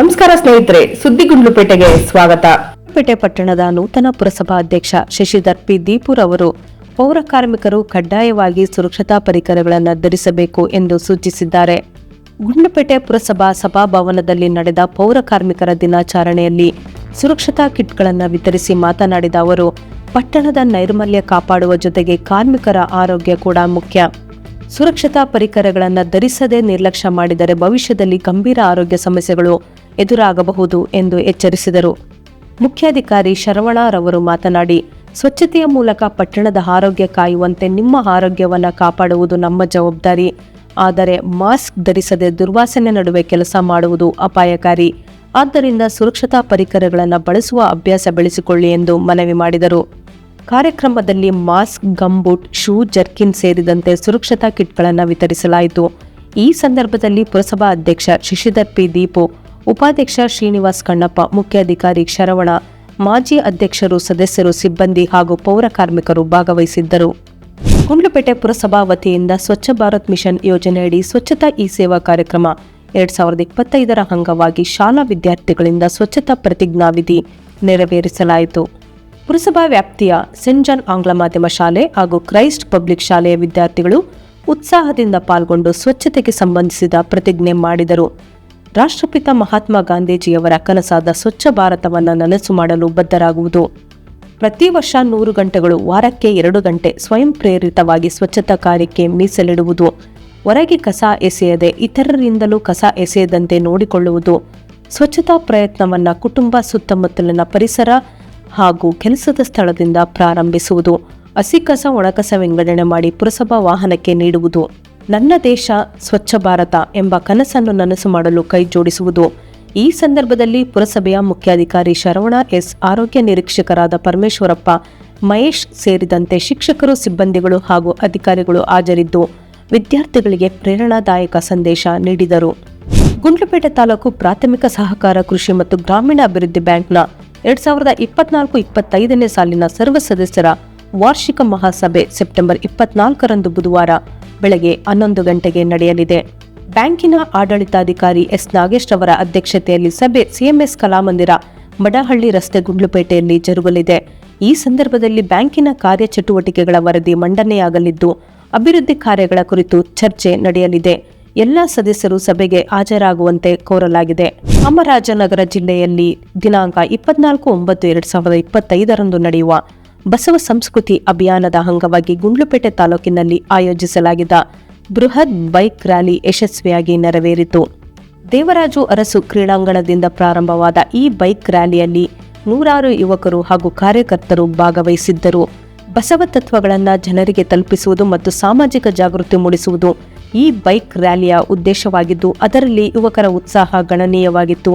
ನಮಸ್ಕಾರ ಸ್ನೇಹಿತರೆ, ಸುದ್ದಿಗುಂಡ್ಲುಪೇಟೆಗೆ ಸ್ವಾಗತ. ಪೇಟೆ ಪಟ್ಟಣದ ನೂತನ ಪುರಸಭಾ ಅಧ್ಯಕ್ಷ ಶಶಿಧರ್ ಪಿ. ದೀಪುರ್ ಅವರು, ಪೌರ ಕಾರ್ಮಿಕರು ಕಡ್ಡಾಯವಾಗಿ ಸುರಕ್ಷತಾ ಪರಿಕರಗಳನ್ನು ಧರಿಸಬೇಕು ಎಂದು ಸೂಚಿಸಿದ್ದಾರೆ. ಗುಂಡ್ಲುಪೇಟೆ ಪುರಸಭಾ ಸಭಾಭವನದಲ್ಲಿ ನಡೆದ ಪೌರ ಕಾರ್ಮಿಕರ ದಿನಾಚರಣೆಯಲ್ಲಿ ಸುರಕ್ಷತಾ ಕಿಟ್ಗಳನ್ನು ವಿತರಿಸಿ ಮಾತನಾಡಿದ ಅವರು, ಪಟ್ಟಣದ ನೈರ್ಮಲ್ಯ ಕಾಪಾಡುವ ಜೊತೆಗೆ ಕಾರ್ಮಿಕರ ಆರೋಗ್ಯ ಕೂಡ ಮುಖ್ಯ. ಸುರಕ್ಷತಾ ಪರಿಕರಗಳನ್ನು ಧರಿಸದೇ ನಿರ್ಲಕ್ಷ್ಯ ಮಾಡಿದರೆ ಭವಿಷ್ಯದಲ್ಲಿ ಗಂಭೀರ ಆರೋಗ್ಯ ಸಮಸ್ಯೆಗಳು ಎದುರಾಗಬಹುದು ಎಂದು ಎಚ್ಚರಿಸಿದರು. ಮುಖ್ಯಾಧಿಕಾರಿ ಶರವಣರವರು ಮಾತನಾಡಿ, ಸ್ವಚ್ಛತೆಯ ಮೂಲಕ ಪಟ್ಟಣದ ಆರೋಗ್ಯ ಕಾಯುವಂತೆ ನಿಮ್ಮ ಆರೋಗ್ಯವನ್ನು ಕಾಪಾಡುವುದು ನಮ್ಮ ಜವಾಬ್ದಾರಿ. ಆದರೆ ಮಾಸ್ಕ್ ಧರಿಸದೆ ದುರ್ವಾಸನೆ ನಡುವೆ ಕೆಲಸ ಮಾಡುವುದು ಅಪಾಯಕಾರಿ. ಆದ್ದರಿಂದ ಸುರಕ್ಷತಾ ಪರಿಕರಗಳನ್ನು ಬಳಸುವ ಅಭ್ಯಾಸ ಬೆಳೆಸಿಕೊಳ್ಳಿ ಎಂದು ಮನವಿ ಮಾಡಿದರು. ಕಾರ್ಯಕ್ರಮದಲ್ಲಿ ಮಾಸ್ಕ್, ಗಂಬೂಟ್, ಶೂ, ಜರ್ಕಿನ್ ಸೇರಿದಂತೆ ಸುರಕ್ಷತಾ ಕಿಟ್ಗಳನ್ನು ವಿತರಿಸಲಾಯಿತು. ಈ ಸಂದರ್ಭದಲ್ಲಿ ಪುರಸಭಾ ಅಧ್ಯಕ್ಷ ಶಶಿಧರ್ ಪಿ ದೀಪು ಉಪಾಧ್ಯಕ್ಷ ಶ್ರೀನಿವಾಸ್ ಕಣ್ಣಪ್ಪ ಮುಖ್ಯಾಧಿಕಾರಿ ಶರವಣ, ಮಾಜಿ ಅಧ್ಯಕ್ಷರು ಸದಸ್ಯರು ಸಿಬ್ಬಂದಿ ಹಾಗೂ ಪೌರ ಕಾರ್ಮಿಕರು ಭಾಗವಹಿಸಿದ್ದರು. ಗುಂಡ್ಲುಪೇಟೆ ಪುರಸಭಾ ವತಿಯಿಂದ ಸ್ವಚ್ಛ ಭಾರತ್ ಮಿಷನ್ ಯೋಜನೆಯಡಿ ಸ್ವಚ್ಛತಾ ಈ ಸೇವಾ ಕಾರ್ಯಕ್ರಮ ಎರಡ್ ಸಾವಿರದ ಇಪ್ಪತ್ತೈದರ ಅಂಗವಾಗಿ ಶಾಲಾ ವಿದ್ಯಾರ್ಥಿಗಳಿಂದ ಸ್ವಚ್ಛತಾ ಪ್ರತಿಜ್ಞಾವಿಧಿ ನೆರವೇರಿಸಲಾಯಿತು. ಪುರಸಭಾ ವ್ಯಾಪ್ತಿಯ ಸೆಂಟ್ ಜಾನ್ ಆಂಗ್ಲ ಮಾಧ್ಯಮ ಶಾಲೆ ಹಾಗೂ ಕ್ರೈಸ್ಟ್ ಪಬ್ಲಿಕ್ ಶಾಲೆಯ ವಿದ್ಯಾರ್ಥಿಗಳು ಉತ್ಸಾಹದಿಂದ ಪಾಲ್ಗೊಂಡು ಸ್ವಚ್ಛತೆಗೆ ಸಂಬಂಧಿಸಿದ ಪ್ರತಿಜ್ಞೆ ಮಾಡಿದರು. ರಾಷ್ಟ್ರಪಿತ ಮಹಾತ್ಮ ಗಾಂಧೀಜಿಯವರ ಕನಸಾದ ಸ್ವಚ್ಛ ಭಾರತವನ್ನು ನನಸು ಮಾಡಲು ಬದ್ಧರಾಗುವುದು. ಪ್ರತಿ ವರ್ಷ ನೂರು ಗಂಟೆಗಳು ವಾರಕ್ಕೆ ಎರಡು ಗಂಟೆ ಸ್ವಯಂ ಪ್ರೇರಿತವಾಗಿ ಸ್ವಚ್ಛತಾ ಕಾರ್ಯಕ್ಕೆ ಮೀಸಲಿಡುವುದು. ಹೊರಗೆ ಕಸ ಎಸೆಯದೆ ಇತರರಿಂದಲೂ ಕಸ ಎಸೆಯದಂತೆ ನೋಡಿಕೊಳ್ಳುವುದು. ಸ್ವಚ್ಛತಾ ಪ್ರಯತ್ನವನ್ನು ಕುಟುಂಬ ಸುತ್ತಮುತ್ತಲಿನ ಪರಿಸರ ಹಾಗೂ ಕೆಲಸದ ಸ್ಥಳದಿಂದ ಪ್ರಾರಂಭಿಸುವುದು. ಹಸಿ ಕಸ ಒಣಕಸ ವಿಂಗಡಣೆ ಮಾಡಿ ಪುರಸಭಾ ವಾಹನಕ್ಕೆ ನೀಡುವುದು. ನನ್ನ ದೇಶ ಸ್ವಚ್ಛ ಭಾರತ ಎಂಬ ಕನಸನ್ನು ನನಸು ಮಾಡಲು ಕೈಜೋಡಿಸುವುದು ಈ ಸಂದರ್ಭದಲ್ಲಿ ಪುರಸಭೆಯ ಮುಖ್ಯಾಧಿಕಾರಿ ಶರವಣ ಎಸ್. ಆರೋಗ್ಯ ನಿರೀಕ್ಷಕರಾದ ಪರಮೇಶ್ವರಪ್ಪ, ಮಹೇಶ್ ಸೇರಿದಂತೆ ಶಿಕ್ಷಕರು, ಸಿಬ್ಬಂದಿಗಳು ಹಾಗೂ ಅಧಿಕಾರಿಗಳು ಹಾಜರಿದ್ದು, ವಿದ್ಯಾರ್ಥಿಗಳಿಗೆ ಪ್ರೇರಣಾದಾಯಕ ಸಂದೇಶ ನೀಡಿದರು. ಗುಂಡ್ಲುಪೇಟೆ ತಾಲೂಕು ಪ್ರಾಥಮಿಕ ಸಹಕಾರ ಕೃಷಿ ಮತ್ತು ಗ್ರಾಮೀಣ ಅಭಿವೃದ್ಧಿ ಬ್ಯಾಂಕ್ನ ಎರಡ್ ಸಾವಿರದ ಇಪ್ಪತ್ನಾಲ್ಕು ಇಪ್ಪತ್ತೈದನೇ ಸಾಲಿನ ಸರ್ವ ಸದಸ್ಯರ ವಾರ್ಷಿಕ ಮಹಾಸಭೆ ಸೆಪ್ಟೆಂಬರ್ ಇಪ್ಪತ್ನಾಲ್ಕರಂದು ಬುಧವಾರ ಬೆಳಗ್ಗೆ ಹನ್ನೊಂದು ಗಂಟೆಗೆ ನಡೆಯಲಿದೆ. ಬ್ಯಾಂಕಿನ ಆಡಳಿತಾಧಿಕಾರಿ ಎಸ್. ನಾಗೇಶ್ ರವರ ಅಧ್ಯಕ್ಷತೆಯಲ್ಲಿ ಸಭೆ ಸಿಎಂಎಸ್ ಕಲಾಮಂದಿರ, ಮಡಹಳ್ಳಿ ರಸ್ತೆ ಗುಂಡ್ಲುಪೇಟೆಯಲ್ಲಿ ಜರುಗಲಿದೆ. ಈ ಸಂದರ್ಭದಲ್ಲಿ ಬ್ಯಾಂಕಿನ ಕಾರ್ಯಚಟುವಟಿಕೆಗಳ ವರದಿ ಮಂಡನೆಯಾಗಲಿದ್ದು, ಅಭಿವೃದ್ಧಿ ಕಾರ್ಯಗಳ ಕುರಿತು ಚರ್ಚೆ ನಡೆಯಲಿದೆ. ಎಲ್ಲ ಸದಸ್ಯರು ಸಭೆಗೆ ಹಾಜರಾಗುವಂತೆ ಕೋರಲಾಗಿದೆ. ಚಾಮರಾಜನಗರ ಜಿಲ್ಲೆಯಲ್ಲಿ ದಿನಾಂಕ ಇಪ್ಪತ್ನಾಲ್ಕು ಒಂಬತ್ತು ಎರಡು ಸಾವಿರದ ಇಪ್ಪತ್ತೈದರಂದು ನಡೆಯುವ ಬಸವ ಸಂಸ್ಕೃತಿ ಅಭಿಯಾನದ ಅಂಗವಾಗಿ ಗುಂಡ್ಲುಪೇಟೆ ತಾಲೂಕಿನಲ್ಲಿ ಆಯೋಜಿಸಲಾಗಿದ್ದ ಬೃಹತ್ ಬೈಕ್ ರ್ಯಾಲಿ ಯಶಸ್ವಿಯಾಗಿ ನೆರವೇರಿತು. ದೇವರಾಜು ಅರಸು ಕ್ರೀಡಾಂಗಣದಿಂದ ಪ್ರಾರಂಭವಾದ ಈ ಬೈಕ್ ರ್ಯಾಲಿಯಲ್ಲಿ ನೂರಾರು ಯುವಕರು ಹಾಗೂ ಕಾರ್ಯಕರ್ತರು ಭಾಗವಹಿಸಿದ್ದರು. ಬಸವ ತತ್ವಗಳನ್ನು ಜನರಿಗೆ ತಲುಪಿಸುವುದು ಮತ್ತು ಸಾಮಾಜಿಕ ಜಾಗೃತಿ ಮೂಡಿಸುವುದು ಈ ಬೈಕ್ ರ್ಯಾಲಿಯ ಉದ್ದೇಶವಾಗಿದ್ದು, ಅದರಲ್ಲಿ ಯುವಕರ ಉತ್ಸಾಹ ಗಣನೀಯವಾಗಿತ್ತು.